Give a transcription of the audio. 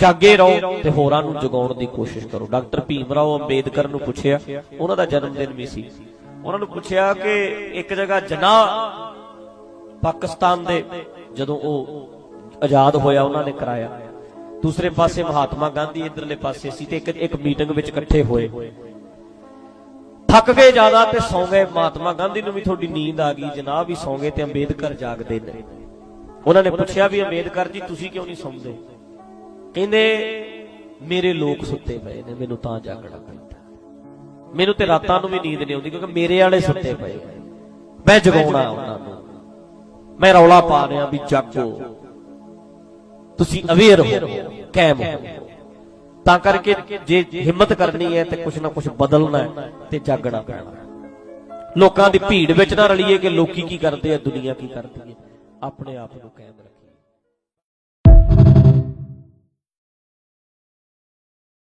ਜਾਗੇ ਰਹੋ ਤੇ ਹੋਰਾਂ ਨੂੰ ਜਗਾਉਣ ਦੀ ਕੋਸ਼ਿਸ਼ ਕਰੋ। ਡਾਕਟਰ ਭੀਮ ਰਾਓ ਅੰਬੇਦਕਰ ਨੂੰ ਪੁੱਛਿਆ, ਉਹਨਾਂ ਦਾ ਜਨਮ ਦਿਨ ਵੀ ਸੀ। ਉਹਨਾਂ ਨੂੰ ਪੁੱਛਿਆ ਕਿ ਇੱਕ ਜਗ੍ਹਾ ਜਨਾ ਪਾਕਿਸਤਾਨ ਦੇ ਜਦੋਂ ਉਹ ਆਜ਼ਾਦ ਹੋਇਆ, ਉਹਨਾਂ ਨੇ ਕਰਾਇਆ। ਦੂਸਰੇ ਪਾਸੇ ਮਹਾਤਮਾ ਗਾਂਧੀ ਇਧਰਲੇ ਪਾਸੇ ਸੀ ਤੇ ਇੱਕ ਇੱਕ ਮੀਟਿੰਗ ਵਿੱਚ ਇਕੱਠੇ ਹੋਏ। ਥੱਕ ਗਏ ਜ਼ਿਆਦਾ ਤੇ ਸੌਂ ਗਏ। ਮਹਾਤਮਾ ਗਾਂਧੀ ਨੂੰ ਵੀ ਥੋੜੀ ਨੀਂਦ ਆ ਗਈ ਜਨਾਬ ਵੀ ਸੌਂ ਗਏ ਤੇ ਅੰਬੇਦਕਰ ਜਾਗਦੇ ਨੇ। ਉਹਨਾਂ ਨੇ ਪੁੱਛਿਆ ਵੀ, ਅੰਬੇਦਕਰ ਜੀ, ਤੁਸੀਂ ਕਿਉਂ ਨਹੀਂ ਸੌਂਦੇ? ਕਹਿੰਦੇ, ਮੇਰੇ ਲੋਕ ਸੁੱਤੇ ਪਏ ਨੇ, ਮੈਨੂੰ ਤਾਂ ਜਾਗਣਾ ਪੈਂਦਾ। ਮੈਨੂੰ ਤੇ ਰਾਤਾਂ ਨੂੰ ਵੀ ਨੀਂਦ ਨਹੀਂ ਆਉਂਦੀ, ਕਿਉਂਕਿ ਮੇਰੇ ਵਾਲੇ ਸੁੱਤੇ ਪਏ ਮੈਂ ਜਗਾਉਣਾ ਉਹਨਾਂ ਨੂੰ। ਮੈਂ ਰੌਲਾ ਪਾ ਰਿਹਾ ਵੀ ਜਾਗੋ। ਤੁਸੀਂ ਅਵੇਅਰ ਹੋ ਕਾਇਮ ਹੋ। ਤਾਂ ਕਰਕੇ ਜੇ ਹਿੰਮਤ ਕਰਨੀ ਹੈ ਤੇ ਕੁਛ ਨਾ ਕੁਛ ਬਦਲਣਾ ਹੈ ਤੇ ਜਾਗਣਾ ਪੈਣਾ ਲੋਕਾਂ ਦੀ ਭੀੜ ਵਿੱਚ ਨਾ ਰਲੀਏ ਕਿ ਲੋਕੀ ਕੀ ਕਰਦੇ ਆ, ਦੁਨੀਆ ਕੀ ਕਰਦੀ ਹੈ। ਆਪਣੇ ਆਪ ਨੂੰ ਕਾਇਮ ਰੱਖੀਏ।